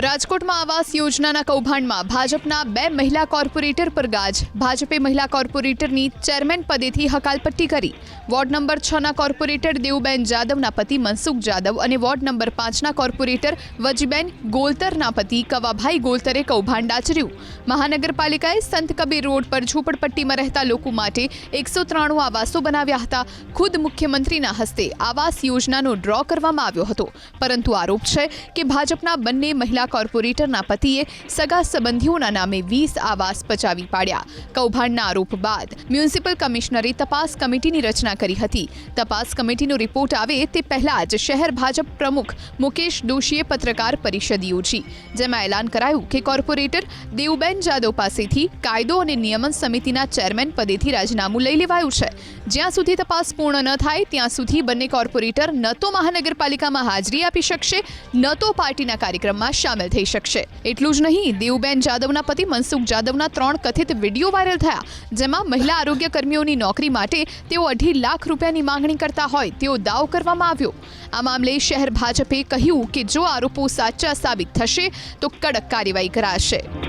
રાજકોટમાં આવાસ યોજનાના કૌભાંડમાં ભાજપના બે મહિલા કોર્પોરેટર પર ગાજ. ભાજપે મહિલા કોર્પોરેટરની ચેરમેન પદેથી હકાલપટ્ટી કરી. વોર્ડ નંબર છના કોર્પોરેટર દેવુબેન જાદવના પતિ મનસુખ જાદવ અને વોર્ડ નંબર પાંચના કોર્પોરેટર વજીબેન ગોલતરના પતિ કવાભાઈ ગોલતરે કૌભાંડ આચર્યું. મહાનગરપાલિકાએ સંત કબીર રોડ પર ઝૂંપડપટ્ટીમાં રહેતા લોકો માટે એકસો ત્રાણું આવાસો બનાવ્યા હતા. ખુદ મુખ્યમંત્રીના હસ્તે આવાસ યોજનાનો ડ્રો કરવામાં આવ્યો હતો. પરંતુ આરોપ છે કે ભાજપના બંને મહિલા કોર્પોરેટરના પતિએ સગા સંબંધીઓના નામે વીસ આવાસ પચાવી પાડ્યા. કૌભાંડના આરોપ બાદ મ્યુનિસિપલ કમિશનરે તપાસ કમિટીની રચના કરી હતી. તપાસ કમિટીનો રિપોર્ટ આવે તે પહેલા જ શહેર ભાજપ પ્રમુખ મુકેશ દોશીએ પત્રકાર પરિષદ યોજી. જેમાં એલાન કરાયું કે કોર્પોરેટર દેવુબેન જાદવ પાસેથી કાયદો અને નિયમન સમિતિના ચેરમેન પદેથી રાજીનામું લઈ લેવાયું છે. જ્યાં સુધી તપાસ પૂર્ણ ન થાય, ત્યાં સુધી બંને કોર્પોરેટર ન તો મહાનગરપાલિકામાં હાજરી આપી શકશે, ન તો પાર્ટીના કાર્યક્રમમાં સામેલ થઈ શકશે. એટલું જ નહીં, દેવુબેન જાદવના પતિ મનસુખ જાદવના ત્રણ કથિત વીડિયો વાયરલ થયા, જેમાં મહિલા આરોગ્ય કર્મીઓની નોકરી માટે તેઓ અઢી લાખ રૂપિયાની માંગણી કરતા હોય, તેવો દાવ કરવામાં આવ્યો. આ મામલે શહેર ભાજપે કહ્યું કે જો આરોપો સાચા સાબિત થશે, તો કડક કાર્યવાહી કરાશે.